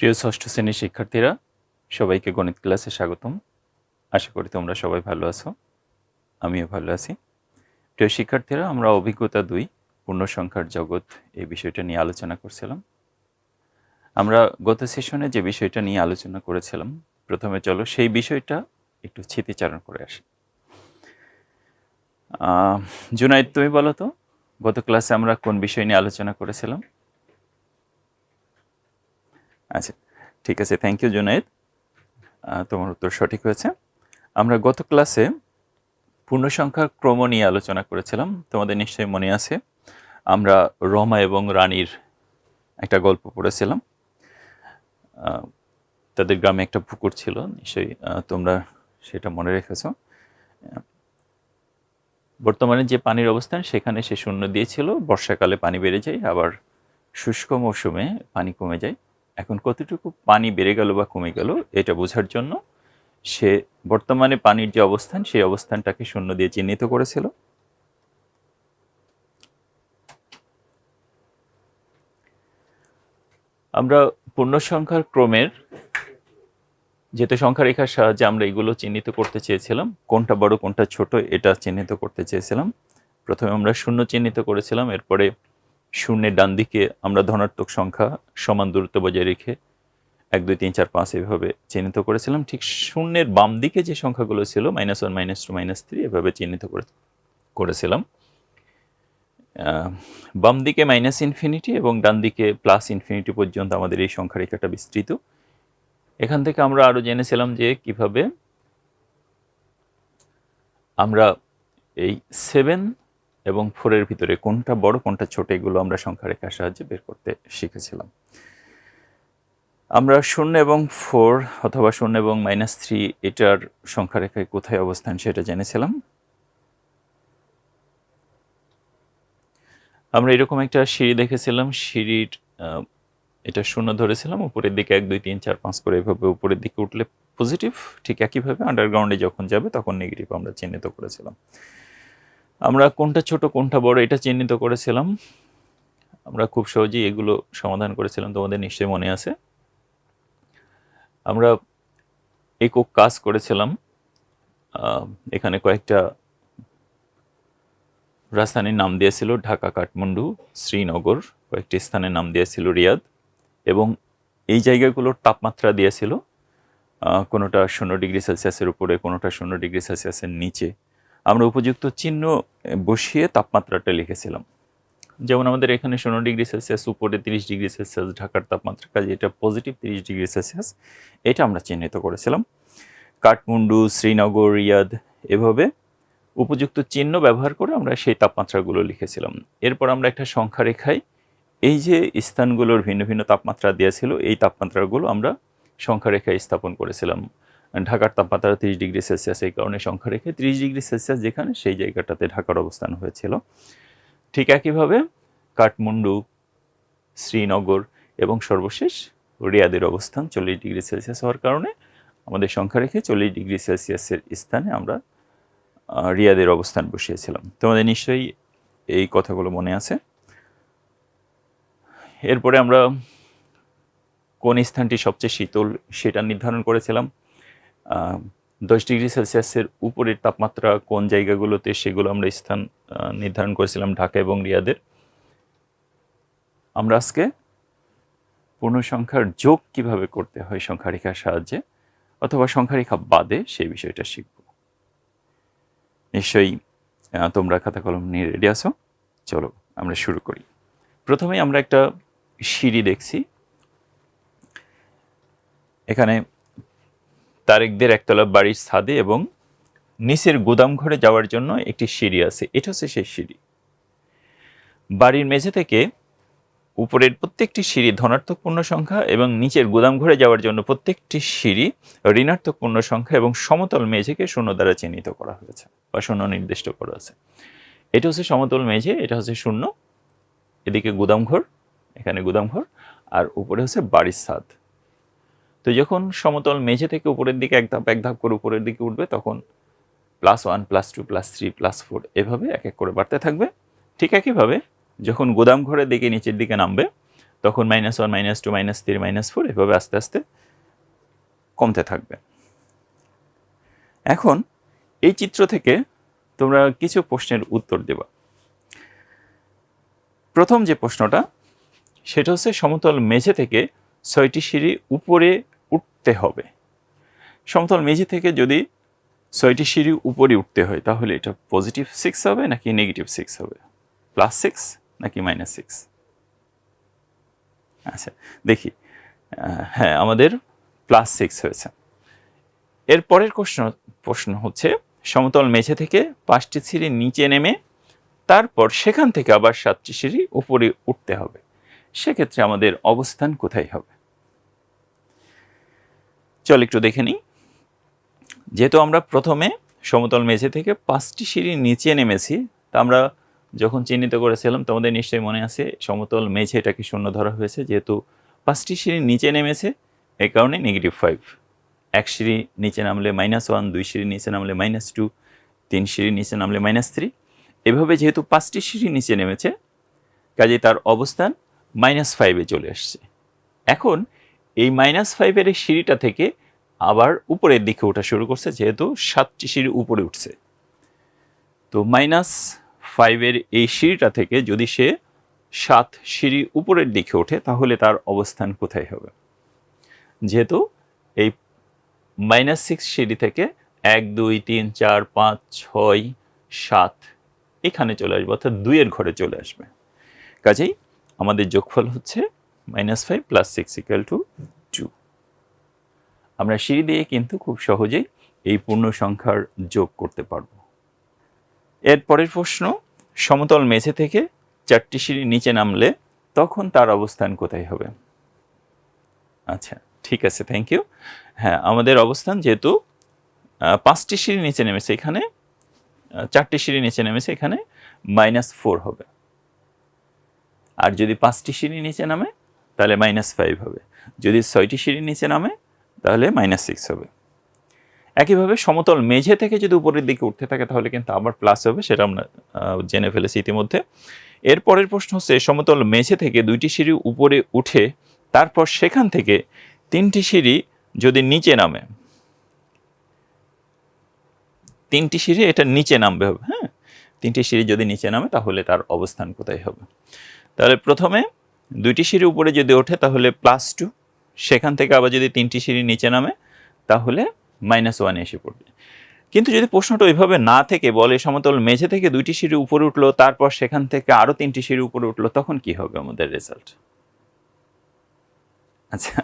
প্রিয় ষষ্ঠ শ্রেণির শিক্ষার্থীরা, সবাইকে গণিত ক্লাসে স্বাগতম। আশা করি তোমরা সবাই ভালো আছো, আমিও ভালো আছি। প্রিয় শিক্ষার্থীরা, আমরা অভিজ্ঞতা দুই পূর্ণ সংখ্যার জগৎ এই বিষয়টা নিয়ে আলোচনা করছিলাম। আমরা গত সেশনে যে বিষয়টা নিয়ে আলোচনা করেছিলাম, প্রথমে চলো সেই বিষয়টা একটু স্মৃতিচারণ করে আসি। জুনাইদ, তুমি বলো তো, গত ক্লাসে আমরা কোন বিষয় নিয়ে আলোচনা করেছিলাম? আচ্ছা ঠিক আছে থ্যাংক ইউ জুনাইদ তোমার উত্তর সঠিক হয়েছে। আমরা গত ক্লাসে পূর্ণ সংখ্যার ক্রম নিয়ে আলোচনা করেছিলাম। তোমাদের নিশ্চয়ই মনে আছে, আমরা রমা এবং রানীর একটা গল্প পড়েছিলাম। তাদের গ্রামে একটা পুকুর ছিল, নিশ্চয়ই তোমরা সেটা মনে রেখেছো। বর্তমানে যে পানির অবস্থান, সেখানে সে শূন্য দিয়েছিল। বর্ষাকালে পানি বেড়ে যায়, আবার শুষ্ক মৌসুমে পানি কমে যায়। এখন কতটুকু পানি বেড়ে গেল বা কমে গেল, এটা বোঝার জন্য সে বর্তমানে পানির যে অবস্থান, সেই অবস্থানটাকে শূন্য দিয়ে চিহ্নিত করেছিল। আমরা পূর্ণ সংখ্যার ক্রমের যেহেতু সংখ্যা রেখার সাহায্যে আমরা এগুলো চিহ্নিত করতে চেয়েছিলাম, কোনটা বড়, কোনটা ছোট, এটা চিহ্নিত করতে চেয়েছিলাম। প্রথমে আমরা শূন্য চিহ্নিত করেছিলাম, এরপরে শূন্যের ডান দিকে আমরা ধনাত্মক সংখ্যা সমান দূরত্ব বজায় রেখে এক, দুই, তিন, চার, পাঁচ এভাবে চিহ্নিত করেছিলাম। ঠিক শূন্যের বাম দিকে যে সংখ্যাগুলো ছিল minus one minus two minus three এভাবে চিহ্নিত করে, করেছিলাম। বাম দিকে মাইনাস ইনফিনিটি এবং ডান দিকে প্লাস ইনফিনিটি পর্যন্ত আমাদের এই সংখ্যা রেখাটা বিস্তৃত। এখান থেকে আমরা আরও জেনেছিলাম যে কীভাবে আমরা এই সেভেন এবং ফোরের ভিতরে কোনটা বড়, কোনটা ছোট, এগুলো আমরা সংখ্যা রেখার সাহায্যে বের করতে শিখেছিলাম। আমরা শূন্য এবং ফোর অথবা শূন্য এবং মাইনাস থ্রি এটার সংখ্যা রেখায় কোথায় অবস্থান সেটা জেনেছিলাম। আমরা এরকম একটা সিঁড়ি দেখেছিলাম, সিঁড়ির এটা শূন্য ধরেছিলাম, উপরের দিকে এক, দুই, তিন, চার, পাঁচ করে এভাবে উপরের দিকে উঠলে পজিটিভ, ঠিক একইভাবে আন্ডারগ্রাউন্ডে যখন যাবে তখন নেগেটিভ আমরা চিহ্নিত করেছিলাম। আমরা কোনটা ছোট, কোনটা বড়, এটা চিহ্নিত করেছিলাম। আমরা খুব সহজেই এগুলো সমাধান করেছিলাম, তোমাদের নিশ্চয়ই মনে আছে। আমরা একক কাজ করেছিলাম এখানে কয়েকটা রাজধানীর নাম দিয়েছিল ঢাকা, কাঠমান্ডু, শ্রীনগর, কয়েকটি স্থানের নাম দিয়েছিল রিয়াদ, এবং এই জায়গাগুলোর তাপমাত্রা দিয়েছিল কোনোটা শূন্য ডিগ্রি সেলসিয়াসের উপরে, কোনোটা শূন্য ডিগ্রি সেলসিয়াসের নিচে। আমরা উপযুক্ত চিহ্ন বসিয়ে তাপমাত্রাটা লিখেছিলাম। যেমন আমাদের এখানে ষোলো ডিগ্রি সেলসিয়াস, উপরে তিরিশ ডিগ্রি সেলসিয়াস, ঢাকার তাপমাত্রা কাজে এটা পজিটিভ তিরিশ ডিগ্রি সেলসিয়াস, এটা আমরা চিহ্নিত করেছিলাম। কাঠমান্ডু, শ্রীনগর, রিয়াদ, এভাবে উপযুক্ত চিহ্ন ব্যবহার করে আমরা সেই তাপমাত্রাগুলো লিখেছিলাম। এরপর আমরা একটা সংখ্যা রেখায় এই যে স্থানগুলোর ভিন্ন ভিন্ন তাপমাত্রা দিয়েছিল এই তাপমাত্রাগুলো আমরা সংখ্যা রেখায় স্থাপন করেছিলাম। ঢাকার তাপমাত্রা তিরিশ ডিগ্রি সেলসিয়াস এই কারণে সংখ্যা রেখে তিরিশ ডিগ্রি সেলসিয়াস যেখানে সেই জায়গাটাতে ঢাকার অবস্থান হয়েছিল। ঠিক একইভাবে কাঠমান্ডু, শ্রীনগর এবং সর্বশেষ রিয়াদের অবস্থান চল্লিশ ডিগ্রি সেলসিয়াস হওয়ার কারণে আমাদের সংখ্যা রেখে চল্লিশ ডিগ্রি সেলসিয়াসের স্থানে আমরা রিয়াদের অবস্থান বসিয়েছিলাম। তোমাদের নিশ্চয়ই এই কথাগুলো মনে আছে। এরপরে আমরা কোন স্থানটি সবচেয়ে শীতল সেটা নির্ধারণ করেছিলাম। দশ ডিগ্রি সেলসিয়াসের উপরের তাপমাত্রা কোন জায়গাগুলোতে সেগুলো আমরা স্থান নির্ধারণ করেছিলাম ঢাকা এবং রিয়াদের। আমরা আজকে পূর্ণ সংখ্যার যোগ কীভাবে করতে হয় সংখ্যা রেখার সাহায্যে অথবা সংখ্যা রেখা বাদে সেই বিষয়টা শিখব। নিশ্চয়ই তোমরা খাতা কলম নিয়ে রেডি আছো? চলো, আমরা শুরু করি। প্রথমে আমরা একটা সিঁড়ি দেখছি। এখানে তারেকদের একতলা বাড়ির ছাদে এবং নিচের গুদাম ঘরে যাওয়ার জন্য একটি সিঁড়ি আছে। এটা হচ্ছে সেই সিঁড়ি। বাড়ির মেঝে থেকে উপরের প্রত্যেকটি সিঁড়ি ধনাত্মক পূর্ণ সংখ্যা এবং নিচের গুদাম ঘরে যাওয়ার জন্য প্রত্যেকটি সিঁড়ি ঋণাত্মক পূর্ণ সংখ্যা এবং সমতল মেঝেকে শূন্য দ্বারা চিহ্নিত করা হয়েছে বা শূন্য নির্দিষ্ট করা আছে। এটা হচ্ছে সমতল মেঝে, এটা হচ্ছে শূন্য। এদিকে গুদাম ঘর, এখানে গুদাম ঘর, আর উপরে হচ্ছে বাড়ির ছাদ। তো যখন সমতল মেঝে থেকে উপরের দিকে এক ধাপ এক ধাপ করে উপরের দিকে উঠবে, তখন plus one plus two plus three plus four এভাবে এক এক করে বাড়তে থাকবে। ঠিক একইভাবে যখন গুদাম ঘরের দিকে নিচের দিকে নামবে, তখন minus one minus two minus three minus four এভাবে আস্তে আস্তে কমতে থাকবে। এখন এই চিত্র থেকে তোমরা কিছু প্রশ্নের উত্তর দেবা। প্রথম যে প্রশ্নটা, সেটা হচ্ছে সমতল মেঝে থেকে ছয়টি সিঁড়ি উপরে উঠতে হবে। সমতল মেঝে থেকে যদি ছয়টি সিঁড়ি উপরে উঠতে হয়, তাহলে এটা পজিটিভ সিক্স হবে নাকি নেগেটিভ সিক্স হবে? প্লাস সিক্স নাকি মাইনাস সিক্স আচ্ছা দেখি। হ্যাঁ আমাদের প্লাস সিক্স হয়েছে। এর পরের প্রশ্ন প্রশ্ন হচ্ছে, সমতল মেঝে থেকে পাঁচটি সিঁড়ি নিচে নেমে, তারপর সেখান থেকে আবার সাতটি সিঁড়ি উপরে উঠতে হবে। সেক্ষেত্রে আমাদের অবস্থান কোথায় হবে? চল একটু দেখে নিই। যেহেতু আমরা প্রথমে সমতল মেঝে থেকে পাঁচটি সিঁড়ি নিচে নেমেছি, তা আমরা যখন চিহ্নিত করেছিলাম, তোমাদের নিশ্চয়ই মনে আছে, সমতল মেঝে এটাকে শূন্য ধরা হয়েছে, যেহেতু পাঁচটি সিঁড়ি নিচে নেমেছে এই কারণে নেগেটিভ ফাইভ এক সিঁড়ি নিচে নামলে মাইনাস ওয়ান দুই সিঁড়ি নিচে নামলে মাইনাস টু তিন সিঁড়ি নিচে নামলে মাইনাস থ্রি এভাবে যেহেতু পাঁচটি সিঁড়ি নিচে নেমেছে কাজে তার অবস্থান মাইনাস ফাইভে চলে আসছে। এখন এই মাইনাস ফাইভের এই সিঁড়িটা থেকে আবার উপরের দিকে ওঠা শুরু করছে, যেহেতু সাতটি সিঁড়ি উপরে উঠছে। তো মাইনাস ফাইভের এই সিঁড়িটা থেকে যদি সে সাত সিঁড়ি উপরের দিকে ওঠে, তাহলে তার অবস্থান কোথায় হবে? যেহেতু এই মাইনাস সিক্স সিঁড়ি থেকে এক, দুই, তিন, চার, পাঁচ, ছয়, সাত এখানে চলে আসবে, অর্থাৎ দুইয়ের ঘরে চলে আসবে। কাজেই আমাদের যোগফল হচ্ছে minus five plus six equal to two আমরা সিঁড়ি দিয়ে কিন্তু খুব সহজেই এই পূর্ণ সংখ্যার যোগ করতে পারব। এর পরের প্রশ্ন, সমতল মেঝে থেকে চারটি সিঁড়ি নিচে নামলে তখন তার অবস্থান কোথায় হবে? আচ্ছা ঠিক আছে থ্যাংক ইউ হ্যাঁ আমাদের অবস্থান যেহেতু পাঁচটি সিঁড়ি নিচে নেমেছে এখানে চারটি সিঁড়ি নিচে নেমেছে এখানে মাইনাস ফোর হবে। আর যদি পাঁচটি সিঁড়ি নিচে নামে তাহলে মাইনাস ফাইভ হবে। যদি ছয়টি সিঁড়ি নিচে নামে, তাহলে মাইনাস সিক্স হবে। একইভাবে সমতল মেঝে থেকে যদি উপরের দিকে উঠতে থাকে, তাহলে কিন্তু আবার প্লাস হবে, সেটা আমরা জেনে ফেলেছি ইতিমধ্যে। এরপরের প্রশ্ন হচ্ছে, সমতল মেঝে থেকে দুইটি সিঁড়ি উপরে উঠে, তারপর সেখান থেকে তিনটি সিঁড়ি যদি নিচে নামে, তিনটি সিঁড়ি এটা নিচে নামবে হবে হ্যাঁ? তিনটি সিঁড়ি যদি নিচে নামে, তাহলে তার অবস্থান কোথায় হবে? তাহলে প্রথমে দুইটি সিঁড়ি উপরে যদি ওঠে তাহলে প্লাস টু সেখান থেকে আবার যদি তিনটি সিঁড়ি নিচে নামে, তাহলে মাইনাস ওয়ান এসে পড়বে। কিন্তু যদি প্রশ্নটা ওইভাবে না থেকে বলে সমতল মেঝে থেকে দুইটি সিঁড়ি উপরে উঠল, তারপর সেখান থেকে আরও তিনটি সিঁড়ি উপরে উঠল, তখন কি হবে আমাদের রেজাল্ট আচ্ছা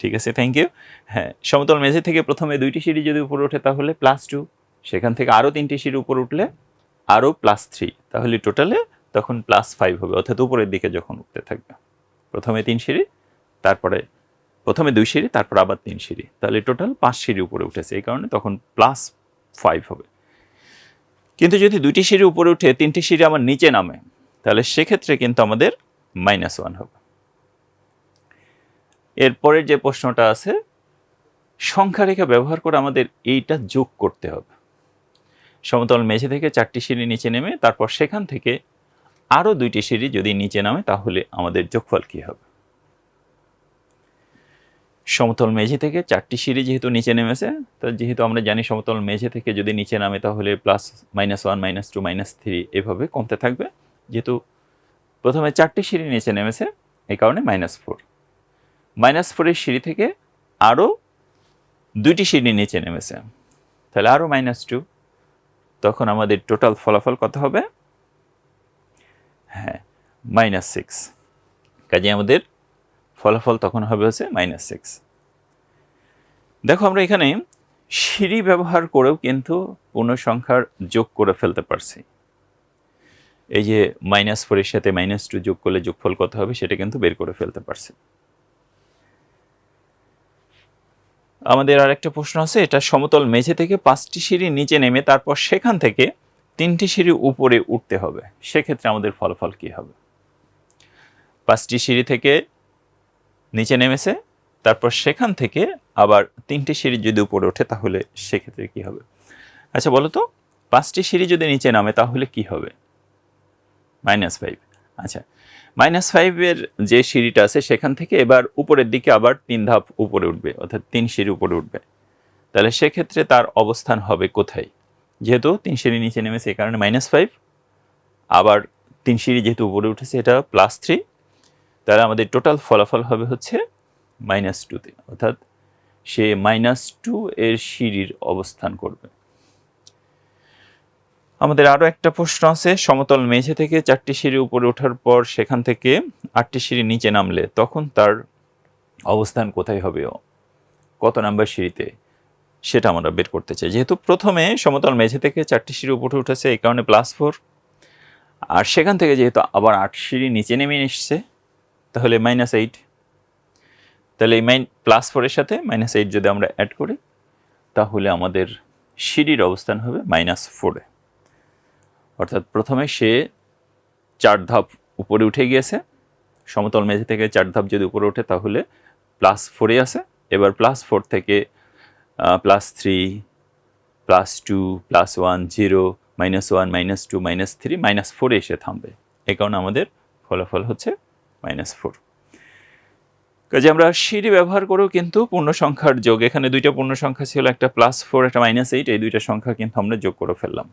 ঠিক আছে থ্যাংক ইউ হ্যাঁ সমতল মেঝে থেকে প্রথমে দুইটি সিঁড়ি যদি উপরে ওঠে তাহলে প্লাস টু সেখান থেকে আরও তিনটি সিঁড়ি উপরে উঠলে আরও প্লাস থ্রি তাহলে টোটালে তখন প্লাস ফাইভ হবে, অর্থাৎ উপরের দিকে যখন উঠতে থাকবে। প্রথমে তিন সিঁড়ি, তারপরে প্রথমে দুই সিঁড়ি, তারপর আবার তিন সিঁড়ি। তাহলে টোটাল পাঁচ সিঁড়ি উপরে উঠেছে, এই কারণে তখন প্লাস ফাইভ হবে। কিন্তু যদি দুইটি সিঁড়ি উপরে উঠে তিনটি সিঁড়ি আমার নিচে নামে, তাহলে সেক্ষেত্রে কিন্তু আমাদের মাইনাস ওয়ান হবে। এরপরের যে প্রশ্নটা আছে সংখ্যা রেখা ব্যবহার করে আমাদের এইটা যোগ করতে হবে। সমতল মেঝে থেকে চারটি সিঁড়ি নিচে নেমে, তারপর সেখান থেকে আরও দুইটি সিঁড়ি যদি নিচে নামে, তাহলে আমাদের যোগফল কী হবে? সমতল মেঝে থেকে চারটি সিঁড়ি যেহেতু নিচে নেমেছে, তো যেহেতু আমরা জানি সমতল মেঝে থেকে যদি নিচে নামে, তাহলে plus minus one minus two minus three এভাবে কমতে থাকবে। যেহেতু প্রথমে চারটি সিঁড়ি নিচে নেমেছে এই কারণে মাইনাস ফোর মাইনাস ফোরের সিঁড়ি থেকে আরও দুইটি সিঁড়ি নিচে নেমেছে, তাহলে আরও মাইনাস টু তখন আমাদের টোটাল ফলাফল কত হবে? হ্যাঁ মাইনাস সিক্স কাজে আমাদের ফলাফল তখন হবে হচ্ছে মাইনাস সিক্স দেখো আমরা এখানে সিঁড়ি ব্যবহার করেও কিন্তু পূর্ণ সংখ্যার যোগ করে ফেলতে পারছি। এই যে মাইনাস ফোরের সাথে মাইনাস টু যোগ করলে যোগফল কত হবে সেটা কিন্তু বের করে ফেলতে পারছি। আমাদের আরেকটা প্রশ্ন আছে, এটা সমতল মেঝে থেকে পাঁচটি সিঁড়ি নিচে নেমে তারপর সেখান থেকে তিনটি সিঁড়ি উপরে উঠতে হবে। সেক্ষেত্রে আমাদের ফলাফল কী হবে? পাঁচটি সিঁড়ি থেকে নিচে নেমেছে, তারপর সেখান থেকে আবার তিনটি সিঁড়ি যদি উপরে ওঠে, তাহলে সেক্ষেত্রে কি হবে? আচ্ছা বলো তো, পাঁচটি সিঁড়ি যদি নিচে নামে, তাহলে কি হবে? Minus five. আচ্ছা মাইনাস ফাইভের যে সিঁড়িটা আছে, সেখান থেকে এবার উপরের দিকে আবার তিন ধাপ উপরে উঠবে, অর্থাৎ তিন সিঁড়ি উপরে উঠবে। তাহলে সেক্ষেত্রে তার অবস্থান হবে কোথায়? যেহেতু তিন সিঁড়ি নিচে নেমেছে এই কারণে মাইনাস ফাইভ আবার তিন সিঁড়ি যেহেতু উপরে উঠেছে, এটা প্লাস থ্রি তাহলে আমাদের টোটাল ফলাফল হবে হচ্ছে মাইনাস টুতে অর্থাৎ সে মাইনাস টু এর সিঁড়ির অবস্থান করবে। আমাদের আরও একটা প্রশ্ন আছে, সমতল মেঝে থেকে চারটি সিঁড়ি উপরে ওঠার পর সেখান থেকে আটটি সিঁড়ি নিচে নামলে তখন তার অবস্থান কোথায় হবে কত নাম্বার সিঁড়িতে? সেটা আমরা বের করতে চাই। যেহেতু প্রথমে সমতল মেঝে থেকে চারটি সিঁড়ি উপরে উঠেছে, এই কারণে প্লাস ফোর আর সেখান থেকে যেহেতু আবার আট সিঁড়ি নিচে নেমে এসছে, তাহলে মাইনাস এইট তাহলে এই মাইন প্লাস ফোরের সাথে মাইনাস এইট যদি আমরা অ্যাড করি, তাহলে আমাদের সিঁড়ির অবস্থান হবে মাইনাস ফোরে অর্থাৎ প্রথমে সে চার ধাপ উপরে উঠে গিয়েছে। সমতল মেঝে থেকে চার ধাপ যদি উপরে ওঠে, তাহলে প্লাস ফোরে আছে। এবার প্লাস ফোর থেকে plus three plus two plus one zero minus one minus two minus three minus ফোরে এসে থামবে। এ কারণে আমাদের ফলাফল হচ্ছে মাইনাস ফোর কাজে আমরা সিঁড়ি ব্যবহার করেও কিন্তু পূর্ণ সংখ্যার যোগ, এখানে দুইটা পূর্ণ সংখ্যা ছিল, একটা প্লাস ফোর একটা মাইনাস এইট এই দুইটা সংখ্যা কিন্তু আমরা যোগ করে ফেললাম।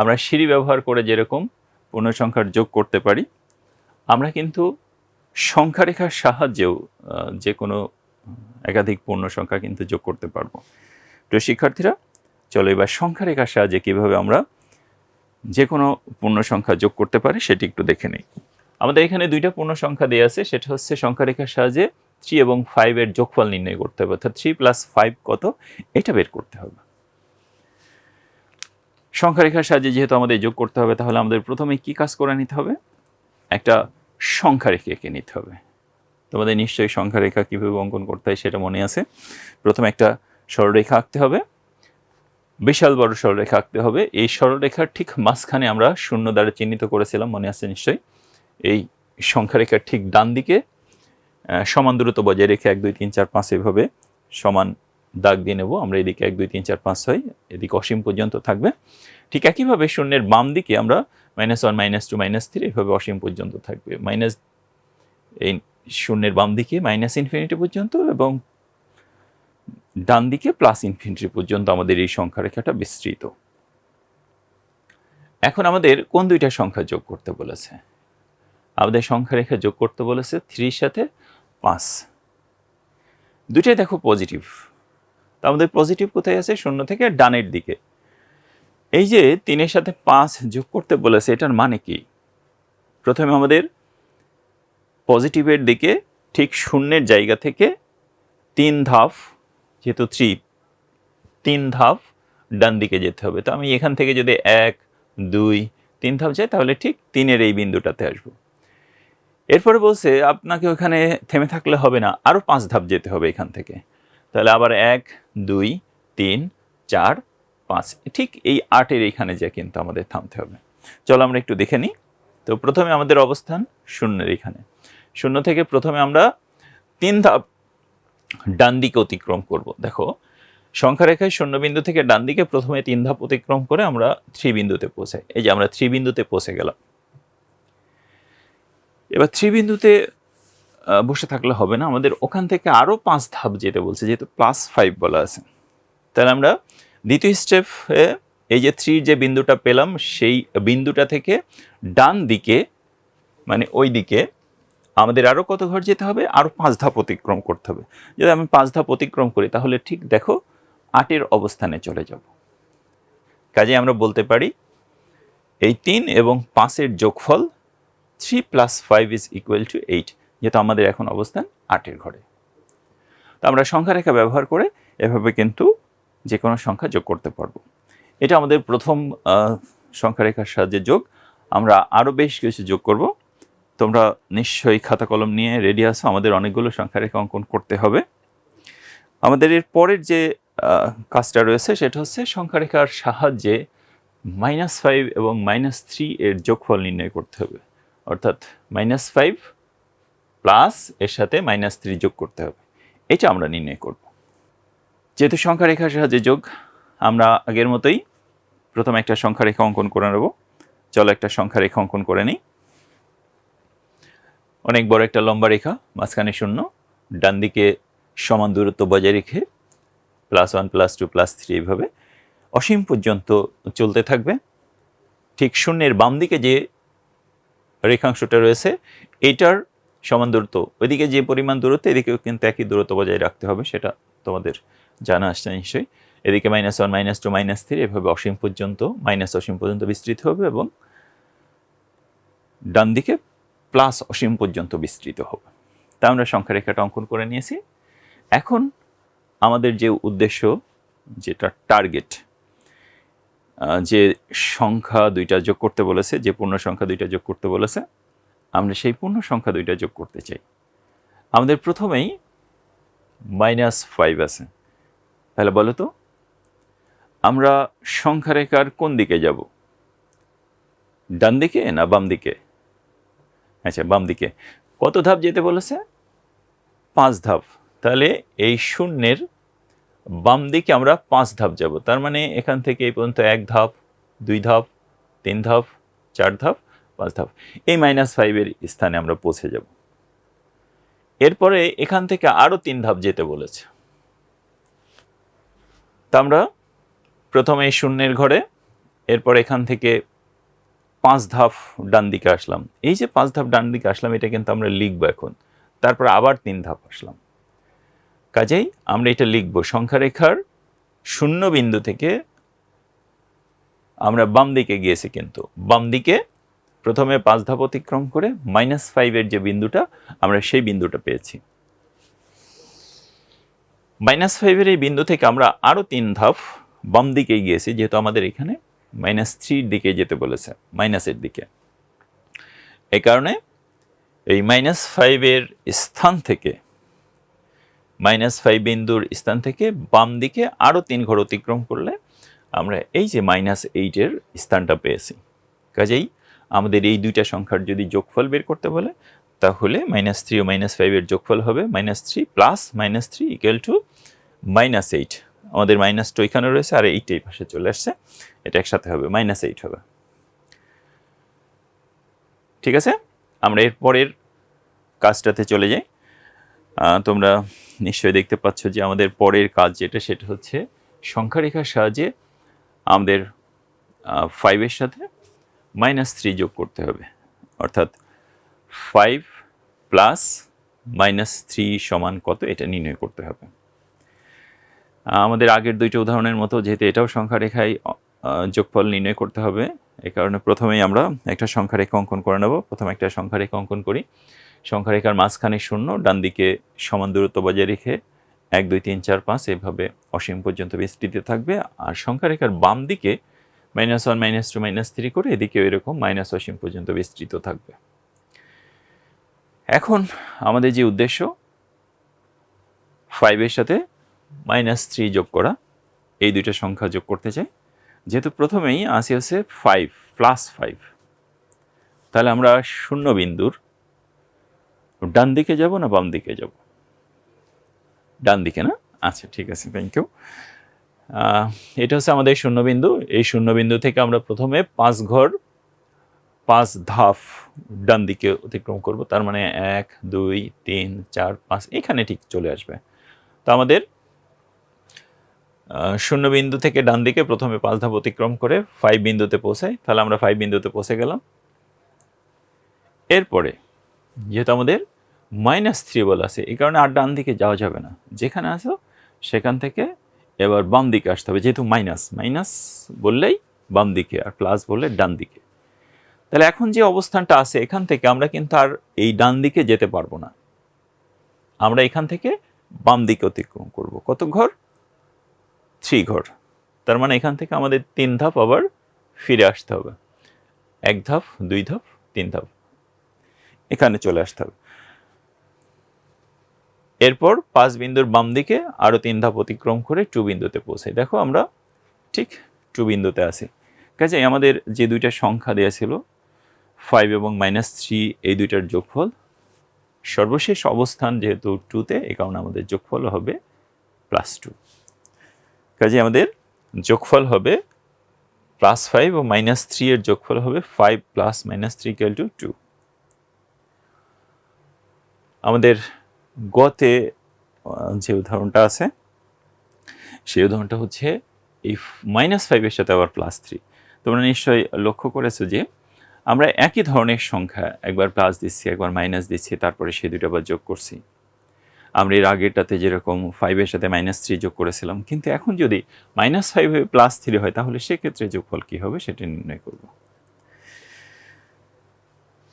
আমরা সিঁড়ি ব্যবহার করে যেরকম পূর্ণ সংখ্যার যোগ করতে পারি, আমরা কিন্তু সংখ্যারেখার সাহায্যেও যে কোনো একাধিক পূর্ণ সংখ্যা কিন্তু যোগ করতে পারব। প্রিয় শিক্ষার্থীরা, চলো এবার সংখ্যারেখার সাহায্যে কীভাবে আমরা যে কোনো পূর্ণ সংখ্যা যোগ করতে পারি সেটি একটু দেখে নিই। আমাদের এখানে দুইটা পূর্ণ সংখ্যা দেওয়া আছে, সেটা হচ্ছে সংখ্যারেখার সাহায্যে থ্রি এবং ফাইভের যোগফল নির্ণয় করতে হবে, অর্থাৎ থ্রি প্লাস ফাইভ কত? এটা বের করতে হবে। সংখ্যারেখার সাহায্যে যেহেতু আমাদের যোগ করতে হবে, তাহলে আমাদের প্রথমে কি কাজ করে নিতে হবে? একটা সংখ্যারেখা এঁকে নিতে হবে। তোমাদের নিশ্চয়ই সংখ্যা রেখা কীভাবে অঙ্কন করতে হয় সেটা মনে আছে। প্রথমে একটা সরলরেখা আঁকতে হবে। বিশাল বড় সরলরেখা আঁকতে হবে। এই সরলরেখার ঠিক মাঝখানে আমরা শূন্য দ্বারা চিহ্নিত করেছিলাম, মনে আছে নিশ্চয়ই? এই সংখ্যারেখার ঠিক ডান দিকে সমান দূরত্ব বজায় রেখে এক, দুই, তিন, চার, পাঁচ এভাবে সমান দাগ দিয়ে নেব। আমরা এদিকে এক, দুই, তিন, চার, পাঁচ, ছয়, এদিকে অসীম পর্যন্ত থাকবে। ঠিক একইভাবে শূন্যের বাম দিকে আমরা minus one minus two minus three এভাবে অসীম পর্যন্ত থাকবে। মাইনাস এই শূন্যের বাম দিকে মাইনাস ইনফিনিটি পর্যন্ত এবং ডান দিকে প্লাস ইনফিনিটি পর্যন্ত আমাদের এই সংখ্যা রেখাটা বিস্তৃত। এখন আমাদের কোন দুইটা সংখ্যা যোগ করতে বলেছে? আমাদের সংখ্যা রেখা যোগ করতে বলেছে থ্রির সাথে পাঁচ। দুইটাই দেখো পজিটিভ তো আমাদের পজিটিভ কোথায় আছে? শূন্য থেকে ডানের দিকে। এই যে তিনের সাথে পাঁচ যোগ করতে বলেছে, এটার মানে কি? প্রথমে আমাদের পজিটিভের দিকে ঠিক শূন্যের জায়গা থেকে তিন ধাপ, যেহেতু থ্রি তিন ধাপ ডান দিকে যেতে হবে। তো আমি এখান থেকে যদি এক, দুই, তিন ধাপ যাই, তাহলে ঠিক তিনের এই বিন্দুটাতে আসব। এরপরে বলছে, আপনাকে ওখানে থেমে থাকলে হবে না আরও পাঁচ ধাপ যেতে হবে এখান থেকে। তাহলে আবার এক, দুই, তিন, চার, পাঁচ, ঠিক এই আটের এইখানে যে কিন্তু আমাদের থামতে হবে। চলো আমরা একটু দেখে নিই। তো প্রথমে আমাদের অবস্থান শূন্যের এখানে। শূন্য থেকে প্রথমে আমরা তিন ধাপ ডান দিকে অতিক্রম করব। দেখো, সংখ্যারেখায় শূন্য বিন্দু থেকে ডান দিকে প্রথমে তিন ধাপ অতিক্রম করে আমরা থ্রি বিন্দুতে পৌঁছাই। এই যে আমরা থ্রি বিন্দুতে পৌঁছে গেলাম। এবার থ্রি বিন্দুতে বসে থাকলে হবে না। আমাদের ওখান থেকে আরও পাঁচ ধাপ যেতে বলছে, যেহেতু প্লাস ফাইভ বলা আছে। তাহলে আমরা দ্বিতীয় স্টেপে এই যে থ্রির যে বিন্দুটা পেলাম, সেই বিন্দুটা থেকে ডান দিকে মানে ওই দিকে আমাদের আরও কত ঘর যেতে হবে? আরও পাঁচ ধাপ অতিক্রম করতে হবে। যদি আমি পাঁচ ধাপ অতিক্রম করি তাহলে ঠিক দেখো আটের অবস্থানে চলে যাব। কাজে আমরা বলতে পারি এই তিন এবং পাঁচের যোগফল three plus five is equal to eight যেহেতু আমাদের এখন অবস্থান আটের ঘরে। তো আমরা সংখ্যা রেখা ব্যবহার করে এভাবে কিন্তু যে কোনো সংখ্যা যোগ করতে পারব। এটা আমাদের প্রথম আহ, সংখ্যা রেখার সাহায্যে যোগ। আমরা আরও বেশ কিছু যোগ করব। তোমরা নিশ্চয়ই খাতা কলম নিয়ে রেডি আছো। আমাদের অনেকগুলো সংখ্যা রেখা অঙ্কন করতে হবে। আমাদের এর পরের যে কাজটা রয়েছে সেটা হচ্ছে সংখ্যা রেখার সাহায্যে মাইনাস ফাইভ এবং মাইনাস থ্রি এর যোগফল নির্ণয় করতে হবে। অর্থাৎ মাইনাস ফাইভ প্লাস এর সাথে মাইনাস থ্রি যোগ করতে হবে। এটা আমরা নির্ণয় করব। যেহেতু সংখ্যা রেখার সাহায্যে যোগ, আমরা আগের মতোই প্রথমে একটা সংখ্যা রেখা অঙ্কন করে নেব। চলো একটা সংখ্যা রেখা অঙ্কন করে নিই। অনেক বড় একটা লম্বা রেখা, মাঝখানে শূন্য। ডান দিকে সমান দূরত্ব বজায় রেখে plus one plus two plus three এইভাবে অসীম পর্যন্ত চলতে থাকবে। ঠিক শূন্যের বাম দিকে যে রেখাংশটা রয়েছে এইটার সমান দূরত্ব, ওইদিকে যে পরিমাণ দূরত্ব, এদিকেও কিন্তু একই দূরত্ব বজায় রাখতে হবে, সেটা তোমাদের জানা আসছে নিশ্চয়ই। এদিকে minus one minus two minus three এভাবে অসীম পর্যন্ত মাইনাস অসীম পর্যন্ত বিস্তৃত হবে এবং ডান দিকে প্লাস অসীম পর্যন্ত বিস্তৃত হবে তা আমরা সংখ্যা রেখাটা অঙ্কন করে নিয়েছি। এখন আমাদের যে উদ্দেশ্য, যেটা টার্গেট যে সংখ্যা দুইটা যোগ করতে বলেছে, যে পূর্ণ সংখ্যা দুইটা যোগ করতে বলেছে, আমরা সেই পূর্ণ সংখ্যা দুইটা যোগ করতে চাই। আমাদের প্রথমেই মাইনাস ফাইভ আছে। তাহলে বলো তো, আমরা সংখ্যা রেখার কোন দিকে যাব? ডান দিকে না বাম দিকে? আচ্ছা বাম দিকে। কত ধাপ যেতে বলেছে? পাঁচ ধাপ। তাহলে এই শূন্যের বাম দিকে আমরা পাঁচ ধাপ যাব। তার মানে এখান থেকে এই পর্যন্ত এক ধাপ, দুই ধাপ, তিন ধাপ, চার ধাপ, পাঁচ ধাপ। এই মাইনাস ফাইভের স্থানে আমরা পৌঁছে যাব। এরপরে এখান থেকে আরও তিন ধাপ যেতে বলেছে। তা আমরা প্রথমে শূন্যের ঘরে, এরপর এখান থেকে পাঁচ ধাপ ডান দিকে আসলাম। এই যে পাঁচ ধাপ ডান দিকে আসলাম, এটা কিন্তু আমরা লিখব এখন। তারপর আবার তিন ধাপ আসলাম। কাজেই আমরা এটা লিখব সংখ্যা রেখার শূন্য বিন্দু থেকে আমরা বাম দিকে গিয়েছি কিন্তু। বাম দিকে প্রথমে পাঁচ ধাপ অতিক্রম করে মাইনাস ফাইভের যে বিন্দুটা, আমরা সেই বিন্দুটা পেয়েছি। মাইনাস ফাইভের এই বিন্দু থেকে আমরা আরও তিন ধাপ বাম দিকে গিয়েছি, যেহেতু আমাদের এখানে মাইনাস থ্রির দিকে যেতে বলেছে, মাইনাসের দিকে। এই কারণে এই মাইনাস ফাইভের স্থান থেকে, মাইনাস ফাইভ বিন্দুর স্থান থেকে বাম দিকে আরও তিন ঘর অতিক্রম করলে আমরা এই যে মাইনাস এইটের স্থানটা পেয়েছি। কাজেই আমাদের এই দুইটা সংখ্যার যদি যোগফল বের করতে বলে, তাহলে মাইনাস থ্রি ও মাইনাস ফাইভের যোগফল হবে minus three plus minus three equal to minus eight. আমাদের মাইনাস টু এখানে রয়েছে আর এইট এই পাশে চলে আসছে। এটা একসাথে হবে মাইনাস এইট হবে। ঠিক আছে? আমরা এর পরের কাজটাতে চলে যাই। তোমরা নিশ্চয়ই দেখতে পাচ্ছ যে আমাদের পরের কাজ যেটা, সেটা হচ্ছে সংখ্যা রেখার সাহায্যে আমাদের ফাইভের সাথে মাইনাস থ্রি যোগ করতে হবে। অর্থাৎ ফাইভ প্লাস মাইনাস থ্রি সমান কত, এটা নির্ণয় করতে হবে। আমাদের আগের দুইটা উদাহরণের মতো, যেহেতু এটাও সংখ্যা রেখায় যোগফল নির্ণয় করতে হবে। এই কারণে প্রথমেই আমরা একটা সংখ্যা রেখা অঙ্কন করে নেব। প্রথমে একটা সংখ্যা রেখা অঙ্কন করি। সংখ্যা রেখার মাঝখানে শূন্য ডান দিকে সমান দূরত্ব বজায় রেখে এক, দুই, তিন, চার, পাঁচ এভাবে অসীম পর্যন্ত বিস্তৃত থাকবে। আর সংখ্যা রেখার বাম দিকে minus one minus two minus three করে এদিকে এরকম মাইনাস অসীম পর্যন্ত বিস্তৃত থাকবে। এখন আমাদের যে উদ্দেশ্য ফাইভের সাথে মাইনাস থ্রি যোগ করা, এই দুইটা সংখ্যা যোগ করতে চাই। যেহেতু প্রথমেই আসি হচ্ছে ফাইভ প্লাস ফাইভ তাহলে আমরা শূন্য বিন্দুর ডান দিকে যাব না বাম দিকে যাব? ডান দিকে না? আচ্ছা ঠিক আছে থ্যাংক ইউ এটা হচ্ছে আমাদের শূন্যবিন্দু এই শূন্যবিন্দু থেকে আমরা প্রথমে পাঁচ ঘর, পাঁচ ধাপ ডান দিকে অতিক্রম করব। তার মানে এক, দুই, তিন, চার, পাঁচ, এখানে ঠিক চলে আসবে। তো আমাদের শূন্য বিন্দু থেকে ডান দিকে প্রথমে পাঁচ ধাপ অতিক্রম করে ফাইভ বিন্দুতে পৌঁছাই। তাহলে আমরা ফাইভ বিন্দুতে পৌঁছে গেলাম। এরপরে যেহেতু আমাদের মাইনাস থ্রি বল আছে, এই কারণে আর ডান দিকে যাওয়া যাবে না। যেখানে আসো সেখান থেকে এবার বাম দিকে আসতে হবে, যেহেতু মাইনাস মাইনাস বললেই বাম দিকে আর প্লাস বললে ডান দিকে। তাহলে এখন যে অবস্থানটা আছে, এখান থেকে আমরা কিন্তু আর এই ডান দিকে যেতে পারব না। আমরা এখান থেকে বাম দিকে অতিক্রম করব। কত ঘর? থ্রি ঘর তার মানে এখান থেকে আমাদের তিন ধাপ আবার ফিরে আসতে হবে। এক ধাপ, দুই ধাপ, তিন ধাপ। এখানে চলে আসতে হবে। এরপর পাঁচ বিন্দুর বাম দিকে আরও তিন ধাপ অতিক্রম করে টু বিন্দুতে পৌঁছাই। দেখো আমরা ঠিক টু বিন্দুতে আসি কাজে আমাদের যে দুইটা সংখ্যা দেওয়া ছিল ফাইভ এবং মাইনাস থ্রি এই দুইটার যোগফল, সর্বশেষ অবস্থান যেহেতু টুতে এ কারণে আমাদের যোগফল হবে প্লাস টু কাজে আমাদের যোগফল হবে প্লাস ফাইভ ও মাইনাস থ্রি এর যোগফল হবে five plus minus three equal to two আমাদের গতে যে উদাহরণটা আছে, সেই উদাহরণটা হচ্ছে এই মাইনাস ফাইভের সাথে আবার প্লাস থ্রি তোমরা নিশ্চয়ই লক্ষ্য করেছ যে আমরা একই ধরনের সংখ্যা একবার প্লাস দিচ্ছি, একবার মাইনাস দিচ্ছি, তারপরে সেই দুটো আবার যোগ করছি। আমরা এর আগেরটাতে যেরকম ফাইভের সাথে মাইনাস থ্রি যোগ করেছিলাম। কিন্তু এখন যদি মাইনাস ফাইভে প্লাস থ্রি হয়, তাহলে সেক্ষেত্রে যোগফল কী হবে সেটা নির্ণয় করব।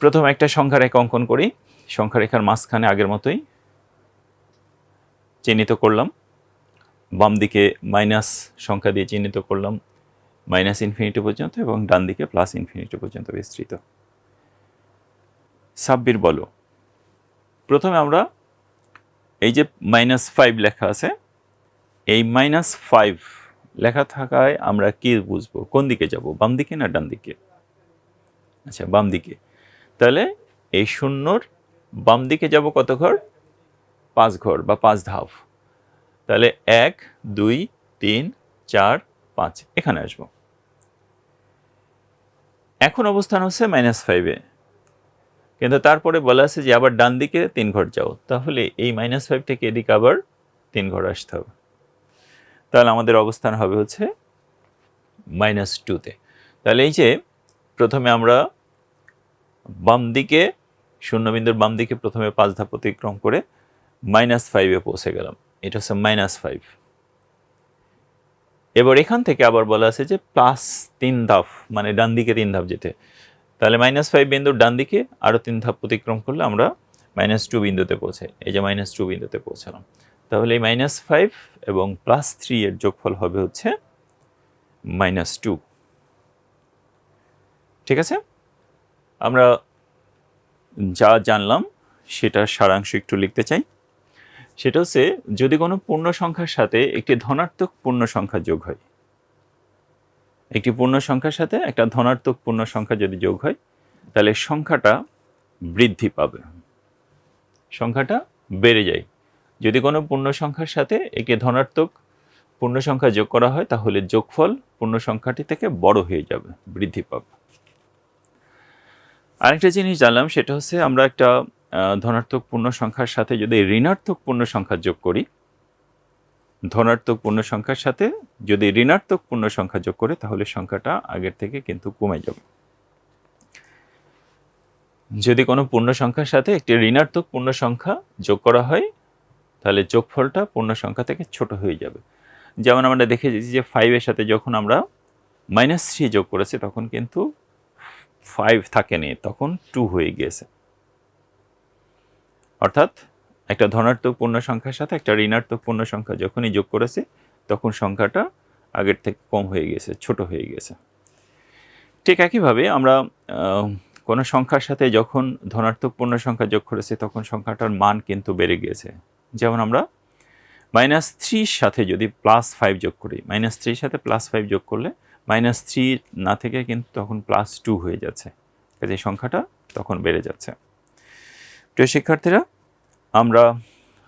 প্রথম একটা সংখ্যা রেখা অঙ্কন করি। সংখ্যা রেখার মাঝখানে আগের মতোই চিহ্নিত করলাম। বাম দিকে মাইনাস সংখ্যা দিয়ে চিহ্নিত করলাম মাইনাস ইনফিনিটি পর্যন্ত এবং ডান দিকে প্লাস ইনফিনিটি পর্যন্ত বিস্তৃত। সাব্বির বলো, প্রথমে আমরা এই যে মাইনাস ফাইভ লেখা আছে, এই মাইনাস ফাইভ লেখা থাকায় আমরা কি বুঝব? কোন দিকে যাব? বাম দিকে না ডান দিকে? আচ্ছা বাম দিকে। তাহলে এই শূন্যর বাম দিকে যাব কত ঘর? পাঁচ ঘর বা পাঁচ ধাপ। তাহলে এক, দুই, তিন, চার, পাঁচ, এখানে আসব। এখন অবস্থান হচ্ছে মাইনাস ফাইভে কিন্তু তারপরে বলা আছে যে আবার ডান দিকে তিন ঘর যাও, তাহলে এই মাইনাস ফাইভ থেকে এদিকে আবার তিন ঘর আসতে হবে। তাহলে আমাদের অবস্থান হবে হচ্ছে মাইনাস টুতে তাহলে এই যে প্রথমে আমরা বাম দিকে, শূন্যবিন্দুর বাম দিকে প্রথমে পাঁচ ধাপ অতিক্রম করে মাইনাস ফাইভে পৌঁছে গেলাম। এটা হচ্ছে মাইনাস ফাইভ এবার এখান থেকে আবার বলা আছে যে প্লাস তিন ধাপ মানে ডান দিকে তিন ধাপ যেতে। তাহলে মাইনাস ফাইভ বিন্দুর ডান দিকে আরও তিন ধাপ অতিক্রম করলে আমরা মাইনাস টু বিন্দুতে পৌঁছাই। এই যে মাইনাস টু বিন্দুতে পৌঁছালাম। তাহলে এই মাইনাস ফাইভ এবং প্লাস থ্রি এর যোগফল হবে হচ্ছে মাইনাস টু ঠিক আছে? আমরা যা জানলাম সেটার সারাংশ একটু লিখতে চাই। সেটা হচ্ছে যদি কোনো পূর্ণ সংখ্যার সাথে একটি ধনাত্মক পূর্ণ সংখ্যা যোগ হয় একটি পূর্ণ সংখ্যার সাথে একটা ধনাত্মক পূর্ণ সংখ্যা যদি যোগ হয়, তাহলে সংখ্যাটা বৃদ্ধি পাবে। সংখ্যাটা বেড়ে যায়। যদি কোনো পূর্ণ সংখ্যার সাথে একটি ধনাত্মক পূর্ণ সংখ্যা যোগ করা হয়, তাহলে যোগফল পূর্ণ সংখ্যাটি থেকে বড় হয়ে যাবে, বৃদ্ধি পাবে। আরেকটা জিনিস জানলাম, সেটা হচ্ছে আমরা একটা ধনাত্মক পূর্ণ সংখ্যার সাথে যদি ঋণাত্মক পূর্ণ সংখ্যা যোগ করি ধনাত্মক পূর্ণ সংখ্যার সাথে যদি ঋণাত্মক পূর্ণ সংখ্যা যোগ করে, তাহলে সংখ্যাটা আগের থেকে কিন্তু কমে যাবে। যদি কোনো পূর্ণ সংখ্যার সাথে একটি ঋণাত্মক পূর্ণ সংখ্যা যোগ করা হয়, তাহলে যোগফলটা পূর্ণ সংখ্যা থেকে ছোট হয়ে যাবে। যেমন আমরা দেখেছি যে ফাইভের সাথে যখন আমরা মাইনাস থ্রি যোগ করেছি, তখন কিন্তু ফাইভ থাকেনি তখন টু হয়ে গিয়েছে। অর্থাৎ একটা ধনাত্মক পূর্ণ সংখ্যার সাথে একটা ঋণাত্মক পূর্ণ সংখ্যা যখনই যোগ করেছে, তখন সংখ্যাটা আগের থেকে কম হয়ে গেছে, ছোট হয়ে গেছে। ঠিক একইভাবে আমরা কোনো সংখ্যার সাথে যখন ধনাত্মক পূর্ণ সংখ্যা যোগ করেছি, তখন সংখ্যাটার মান কিন্তু বেড়ে গিয়েছে যেমন আমরা মাইনাস থ্রির সাথে যদি প্লাস ফাইভ যোগ করি মাইনাস থ্রির সাথে প্লাস ফাইভ যোগ করলে মাইনাস থ্রি না থেকে কিন্তু তখন প্লাস টু হয়ে যাচ্ছে। কাজে সংখ্যাটা তখন বেড়ে যাচ্ছে। প্রিয় শিক্ষার্থীরা আমরা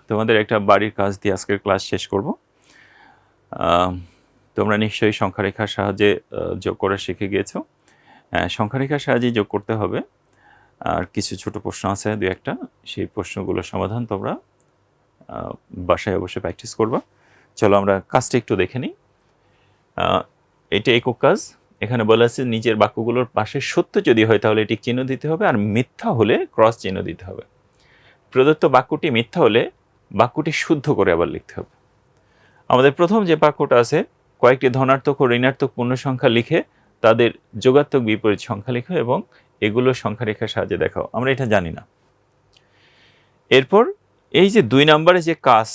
তোমাদের একটা বাড়ির কাজ দিয়ে আজকের ক্লাস শেষ করব। তোমরা নিশ্চয়ই সংখ্যারেখার সাহায্যে যোগ করা শিখে গিয়েছো। সংখ্যারেখার সাহায্যে যোগ করতে হবে। আর কিছু ছোট প্রশ্ন আছে, দু একটা। সেই প্রশ্নগুলোর সমাধান তোমরা বাসায় অবশ্যই প্র্যাকটিস করবা। চলো আমরা কাজটা একটু দেখে নিই। এটা একক কাজ। এখানে বলা আছে নিজের বাক্যগুলোর পাশে সত্য যদি হয় তাহলে এটি চিহ্ন দিতে হবে আর মিথ্যা হলে ক্রস চিহ্ন দিতে হবে। প্রদত্ত বাক্যটি মিথ্যা হলে বাক্যটি শুদ্ধ করে আবার লিখতে হবে। আমাদের প্রথম যে বাক্যটা আছে, কয়েকটি ধনাত্মক ও ঋণাত্মক পূর্ণ সংখ্যা লিখে তাদের যোগাত্মক বিপরীত সংখ্যা লেখো এবং এগুলো সংখ্যা রেখার সাহায্যে দেখাও। আমরা এটা জানি না। এরপর এই যে দুই নম্বরে যে কাজ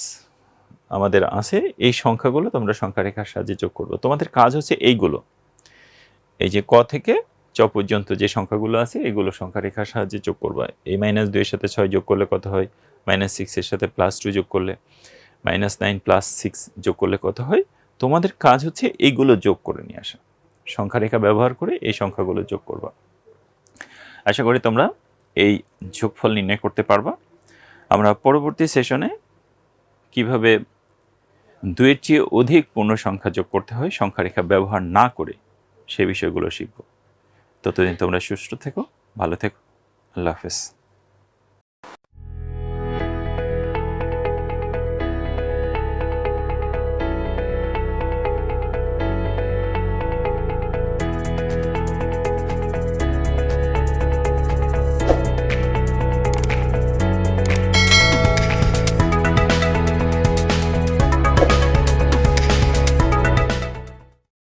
আমাদের আছে, এই সংখ্যাগুলো তোমরা সংখ্যা রেখার সাহায্যে যোগ করব। তোমাদের কাজ হচ্ছে এইগুলো। এই যে ক থেকে চ পর্যন্ত যে সংখ্যাগুলো আছে, এগুলো সংখ্যা রেখার সাহায্যে যোগ করবা। এই মাইনাস দুইয়ের সাথে ছয় যোগ করলে কত হয়? মাইনাস সিক্সের সাথে প্লাস টু যোগ করলে মাইনাস নাইন প্লাস সিক্স যোগ করলে কত হয়? তোমাদের কাজ হচ্ছে এইগুলো যোগ করে নিয়ে আসা। সংখ্যা রেখা ব্যবহার করে এই সংখ্যাগুলো যোগ করবা। আশা করি তোমরা এই যোগফল নির্ণয় করতে পারবা। আমরা পরবর্তী সেশনে কীভাবে দুইয়ের চেয়ে অধিক পূর্ণ সংখ্যা যোগ করতে হয় সংখ্যা রেখা ব্যবহার না করে সে বিষয়গুলো শিখব। ততদিন তোমরা সুস্থ থেকো ভালো থেকো। আল্লাহ হাফেজ।